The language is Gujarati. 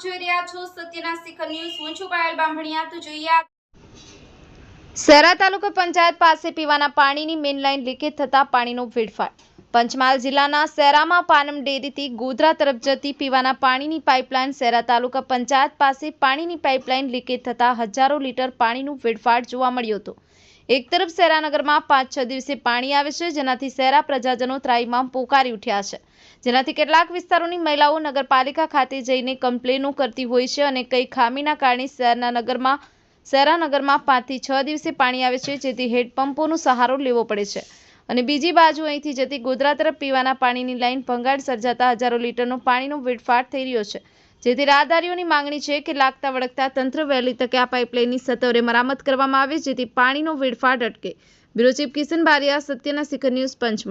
સત્યના શિખર ન્યૂઝ. હું છું પાયલ બાંભણિયા તો જોઈએ આ તાલુકા પંચાયત પાસે પીવાના પાણીની મેઇન લાઇન લીકેજ થતા પાણીનો વેડફાટ. પંચમહાલ જિલ્લાના સેરામાં પાનમ ડેરીથી ગોધરા તરફ જતી પીવાના પાણીની પાઇપલાઇન શહેરા તાલુકા પંચાયત પાસે પાણીની પાઇપલાઇન લીકેજ થતા હજારો લીટર પાણીનું વેડફાટ જોવા મળ્યો હતો. એક તરફ શહેરાનગરમાં પાંચ, છ દિવસે પાણી આવે છે, જેનાથી શહેરા પ્રજાજનો ત્રાહિમામ પોકારી ઉઠ્યા છે. જેનાથી કેટલાક વિસ્તારોની મહિલાઓ નગરપાલિકા ખાતે જઈને કમ્પ્લેનો કરતી હોય છે અને કઈ ખામીના કારણે શહેરના નગરમાં શહેરાનગરમાં પાંચથી છ દિવસે પાણી આવે છે, જેથી હેડપંપોનો સહારો લેવો પડે છે. અને બીજી બાજુ અહીંથી જતી ગોધરા તરફ પીવાના પાણીની લાઈન ભંગાણ સર્જાતા હજારો લીટરનું પાણીનો વેડફાટ થઈ રહ્યો છે. જેથી રાહદારીઓની માંગણી છે કે લાગતા વળગતા તંત્ર વહેલી તકે આ પાઇપલાઇનની સત્વરે મરામત કરવામાં આવે, જેથી પાણીનો વેડફાટ અટકે. બ્યુરો ચીફ કિશન બારિયા, સત્યના શિખર ન્યૂઝ પંચમહાલ.